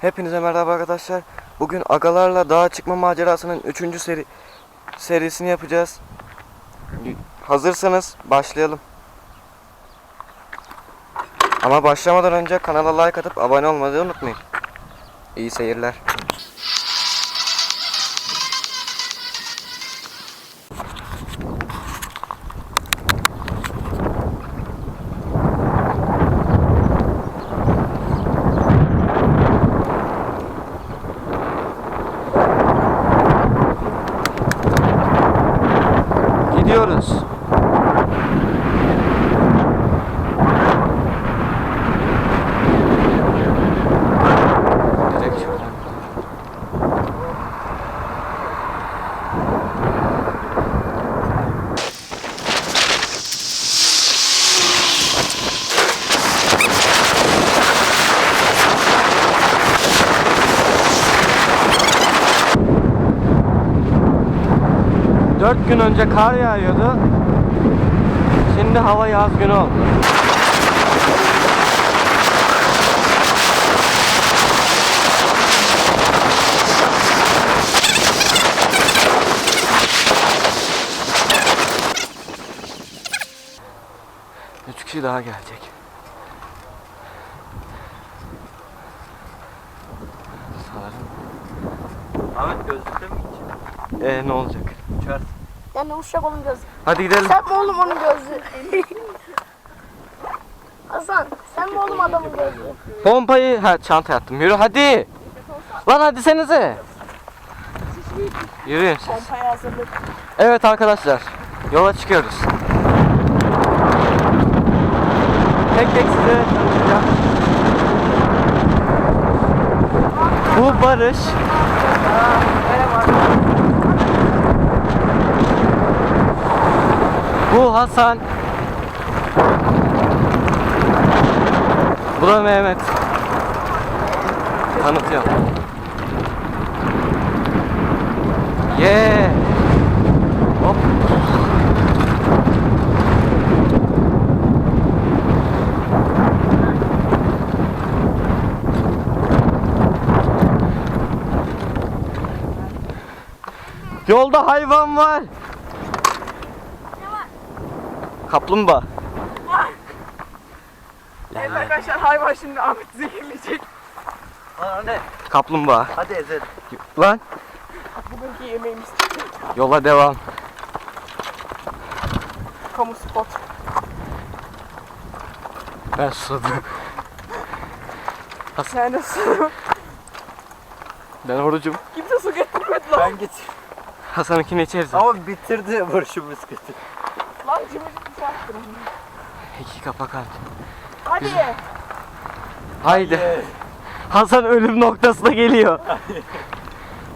Hepinize merhaba arkadaşlar. Bugün agalarla dağa çıkma macerasının 3. seri serisini yapacağız. Hazırsanız başlayalım. Ama başlamadan önce kanala like atıp abone olmayı unutmayın. İyi seyirler. Gidiyoruz. Önce kar yağıyordu. Şimdi hava yaz günü oldu. Üç kişi daha gelecek. Sanırım. Ahmet gözlükle mi gideceksin? Ee, ne olacak? Uçarsın. Yani uşak onun gözü. Hadi gidelim. Sen mi oğlum onun gözü? Hasan sen mi oğlum adamın gözü? Pompayı ha çanta attım. Yürü hadi. Lan hadi senize. Yürüyün siz. Pompaya hazırlık. Evet arkadaşlar. Yola çıkıyoruz. Tek tek size tanıtacağım. Bu Barış. Bu Hasan. Bu da Mehmet. Tanıtıyorum. Yeah. Hop. Yolda hayvan var. Kaplumbağa. Evet arkadaşlar hayvan şimdi Ahmet zehirleyecek. Lan ne? Kaplumbağa. Hadi ezelim. Lan Bugünkü yemeğimiz yola devam. kamu spot. Ben susadım. Sen de su. Ben orucum. Kimse su getirmedi lan. Ben git. Hasan'ınkini içeriz. Ama bitirdi vuruşu bisikleti. Lan cimri İki kapak at. Hadi. Haydi. Hasan ölüm noktasına geliyor.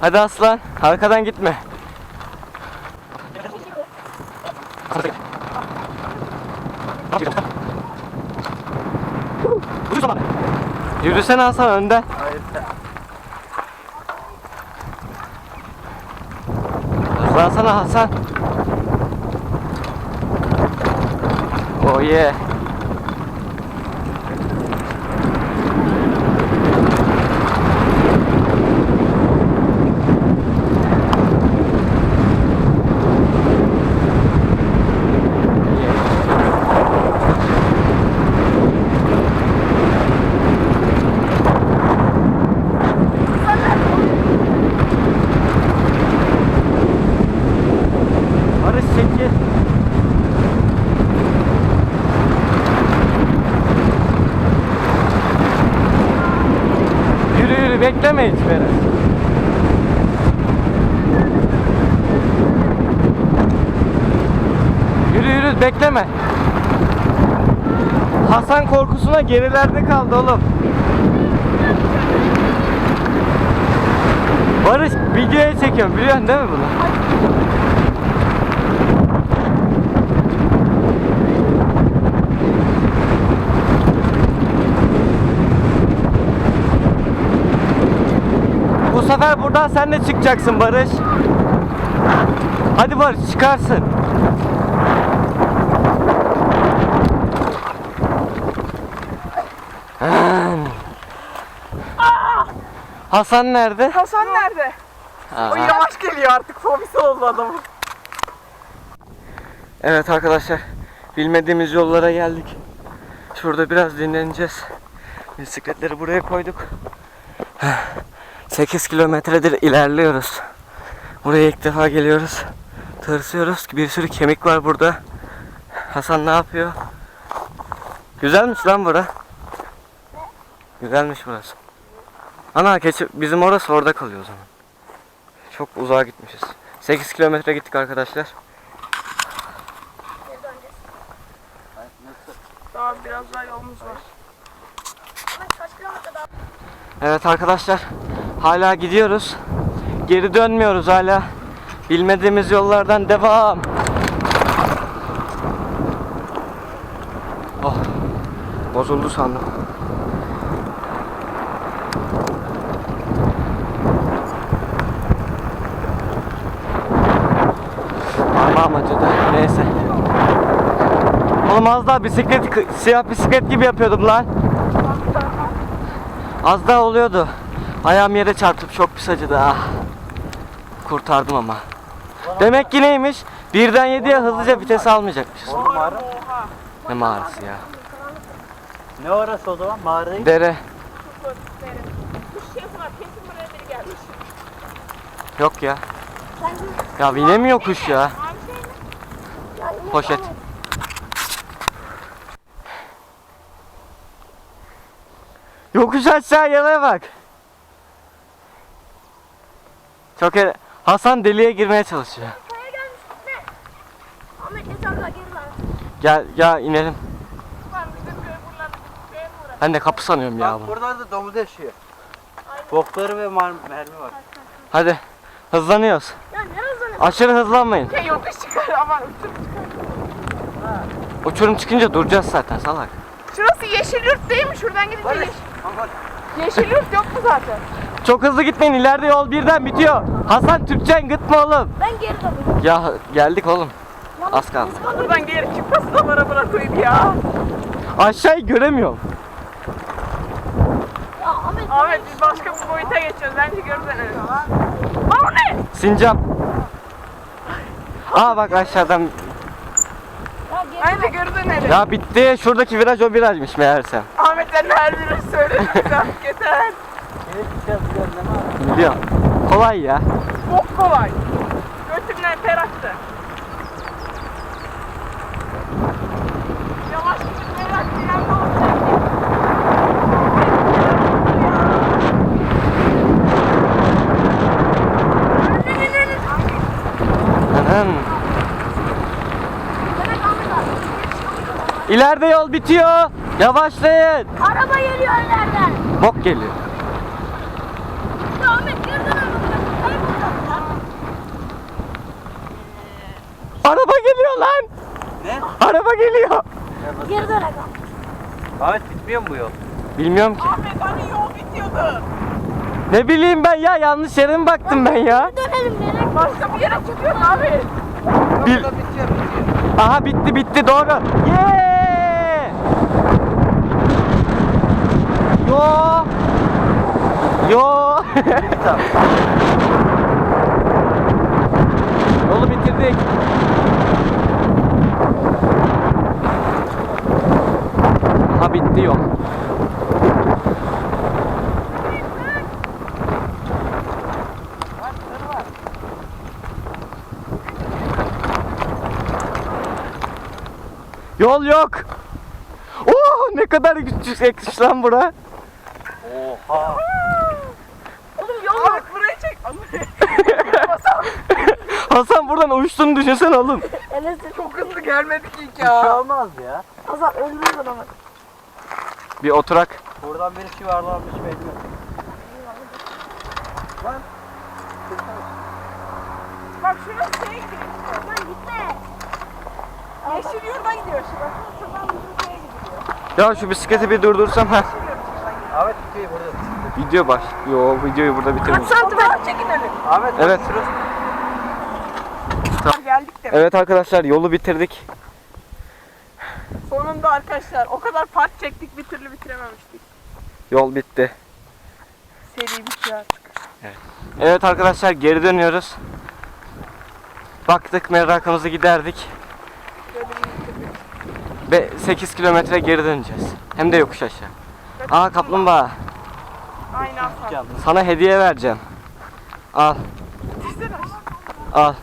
Hadi aslan, arkadan gitme. Yürüsene Hasan önden. Hayır. Hızlansana Hasan. Oh yeah. Barış çekil. Yürü yürü bekleme hiç beni. Yürü yürü bekleme. Hasan korkusuna gerilerde kaldı oğlum. Barış videoya çekiyorum biliyorsun değil mi bunu? Bu sefer buradan sen de çıkacaksın Barış. Hadi Barış çıkarsın. Hasan nerede? Hasan nerede? O Aha. yavaş geliyor artık. Fobisi oldu adamın. Evet arkadaşlar, bilmediğimiz yollara geldik. Şurada biraz dinleneceğiz. Bisikletleri buraya koyduk. 8 kilometredir ilerliyoruz. Buraya ilk defa geliyoruz. Tırsıyoruz. Bir sürü kemik var burada. Hasan ne yapıyor? Güzelmiş lan bura. Güzelmiş burası. Ana keçi bizim orası orada kalıyor o zaman. Çok uzağa gitmişiz. 8 kilometre gittik arkadaşlar. Daha biraz daha yolumuz var. Ahmet kaç kilometre daha? Evet arkadaşlar hala gidiyoruz. Geri dönmüyoruz hala. Bilmediğimiz yollardan devam. Oh. Bozuldu sandım. Daha bisiklet, siyah bisiklet gibi yapıyordum lan. Az daha oluyordu. Ayağım yere çarpıp çok pis acıdı ah. Kurtardım ama. Demek ki neymiş? Birden yediye hızlıca vites almayacakmışız. Oğlum mağara. Ne mağarası ya. Ne orası o zaman? Dere. Kesin buraya biri gelmiş. Yok ya. Ya binemiyor kuş ya. ya yine Poşet. Yokuş aşağı yana bak. Çok ele... Hasan deliğe girmeye çalışıyor. Kaya gelmiş gitme. Ahmet geç arka geri lan. Gel ya inelim. Lan bizim köy buralarda bir köye mi uğraşıyor? Ben de kapı sanıyorum ya Bak bunu. buralarda domuz yaşıyor. Bokları ve mar- mermi var. Hadi hızlanıyoruz. Ya ne hızlanıyorsun? Aşırı hızlanmayın. Ya yokuş çıkar ama uçurum. Uçurum çıkınca duracağız zaten salak. Şurası yeşil yurt değil mi? Şuradan gidince Hadi. yeşil, yeşil yurt yok mu zaten? Çok hızlı gitmeyin ileride yol birden bitiyor. Hasan Türkçen gitme oğlum. Ben geri dönüyorum. Ya geldik oğlum. Lan Az kaldı. Buradan geri çıkmasın da bana bırakayım ya. Aşağıyı göremiyorum. Ya Ahmet. Ahmet biz başka bir boyuta geçiyoruz. Bence görürsen öyle. Aa ne? Sincap. Aa bak aşağıdan. Bence öyle. Ya bitti. Şuradaki viraj o virajmış meğersem. Ahmet sen de her biri söyledin bize. Yeter. Biliyorum. Kolay ya. Çok kolay. Götümden ter attı. Yavaş gidin merak fren de olacak. Abi. İleride yol bitiyor. Yavaşlayın. Araba geliyor ileriden. Bok geliyor. Ya Ahmet buradan. Araba geliyor lan. Ne? Araba geliyor. Geri dön aga. Ahmet bitmiyor mu bu yol? Bilmiyorum ki. Ahmet hani yol bitiyordu. Ne bileyim ben ya yanlış yere mi baktım ben ya? Dönelim nereye? Başka bir yere çıkıyor abi. Bil- Burada bitiyor bitiyor. Aha bitti bitti doğru. Yeah! Yo. Tamam. Yolu bitirdik. Aha bitti yol. Yol yok. Oo ne kadar yüksek lan bura. Oha. Oğlum yol Ahmet burayı çek. Hasan buradan uçtuğunu düşünsene oğlum. Enes Çok hızlı gelmedik ilk Bir şey ya. olmaz ya. Hasan öldürürüz adamı. Bir oturak. Buradan birisi yuvarlanmış belli. Lan. Bak şurası şeye gidiyor. Lan gitme. Yeşil yurda gidiyor şurası. Şuradan bizim şeye gidiyor. Ya şu bisikleti bir durdursam ha. Ahmet videoyu burada bitir. Video başlıyor. Videoyu burada bitirmiş. Santimetre çekin öyle. Ahmet Evet. şurası. Geldik de. Evet arkadaşlar yolu bitirdik. Sonunda arkadaşlar o kadar part çektik bir türlü bitirememiştik. Yol bitti. Seri bitiyor artık. Evet arkadaşlar geri dönüyoruz. Baktık merakımızı giderdik. 8 kilometre geri döneceğiz. Hem de yokuş aşağı. Aa kaplumbağa. Aynen. Sana hediye vereceğim. Al. Al.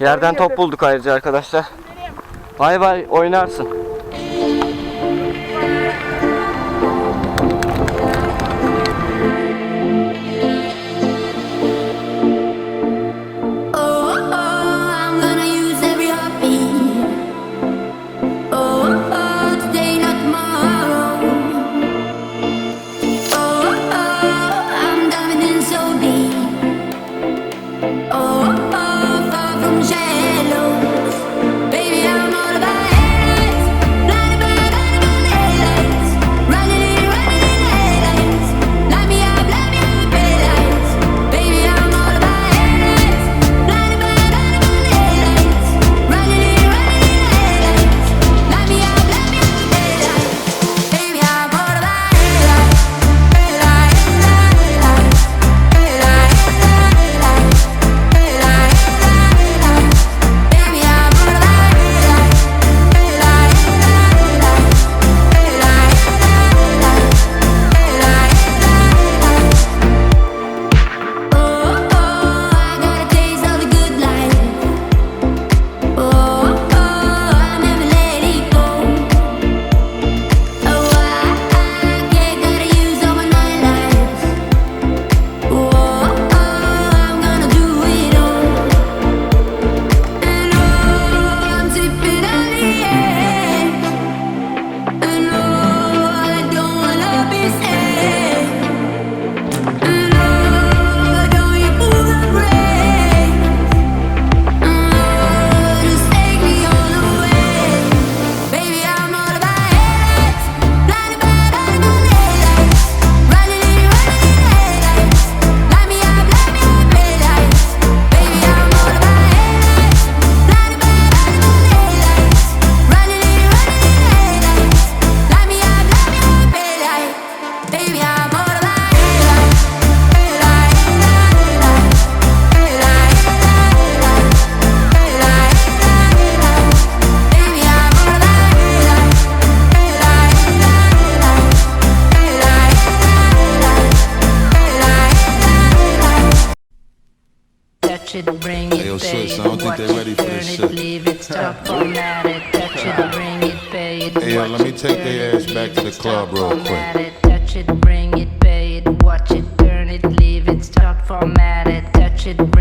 Yerden top bulduk ayrıca arkadaşlar. Bay bay oynarsın. Let me take their ass back to the club real quick. It, touch it, bring it, pay it, watch it, turn it, leave it, start touch it.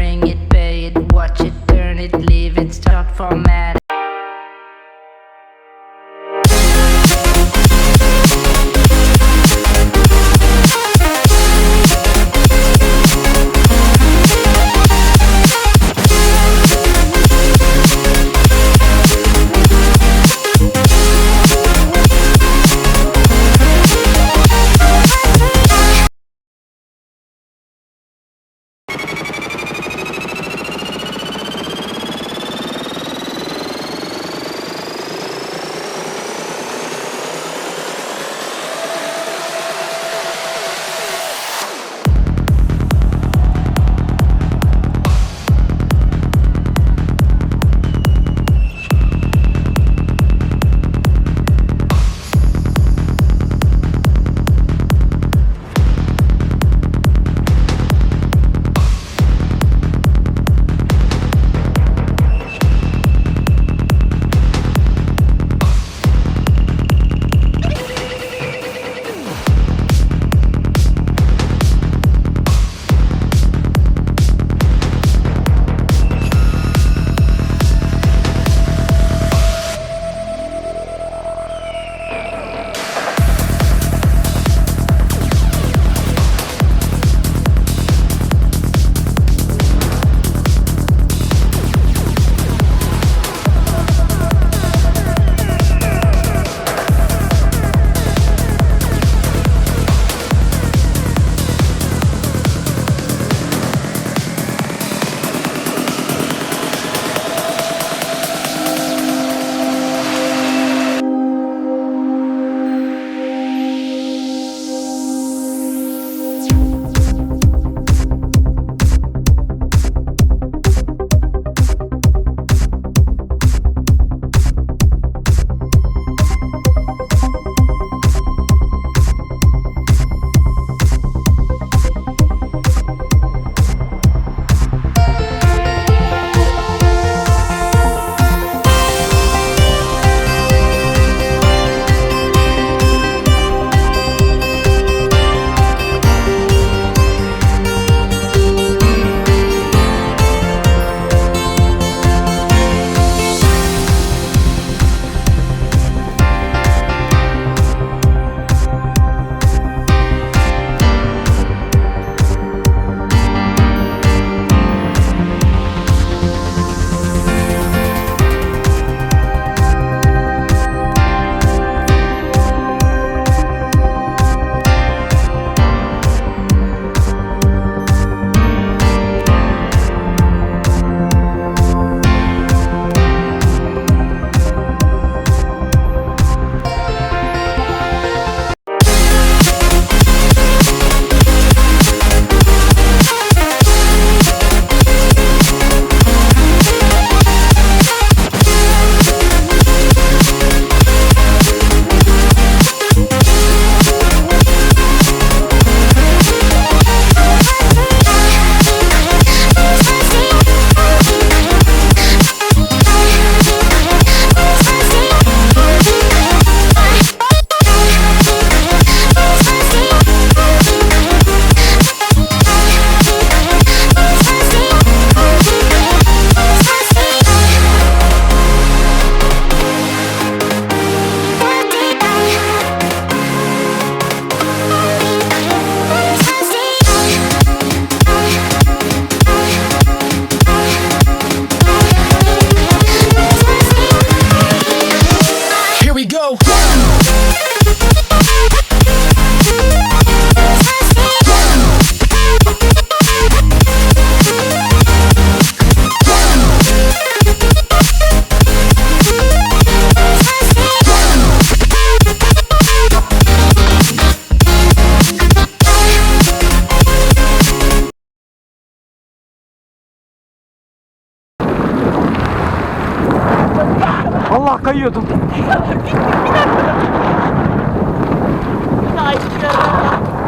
Allah kayıyordum.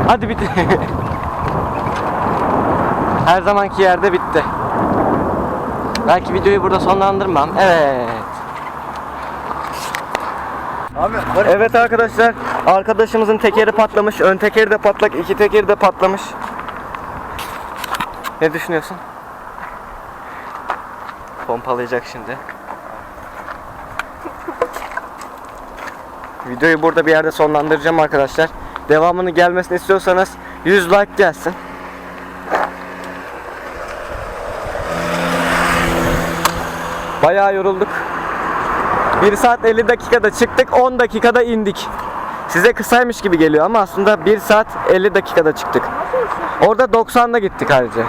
Hadi bitti. Her zamanki yerde bitti. Belki videoyu burada sonlandırmam. Evet. Abi Evet arkadaşlar, arkadaşımızın tekeri patlamış, ön tekeri de patlak, iki tekeri de patlamış. Ne düşünüyorsun? Pompalayacak şimdi. Videoyu burada bir yerde sonlandıracağım arkadaşlar. Devamını gelmesini istiyorsanız 100 like gelsin. Bayağı yorulduk. 1 saat 50 dakikada çıktık 10 dakikada indik. Size kısaymış gibi geliyor ama aslında 1 saat 50 dakikada çıktık. Orada 90'da gittik ayrıca.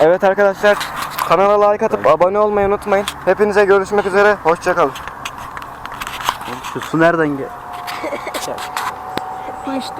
Evet arkadaşlar kanala like atıp abone olmayı unutmayın. Hepinize görüşmek üzere. Hoşçakalın. şu su nereden gel? Su içtim.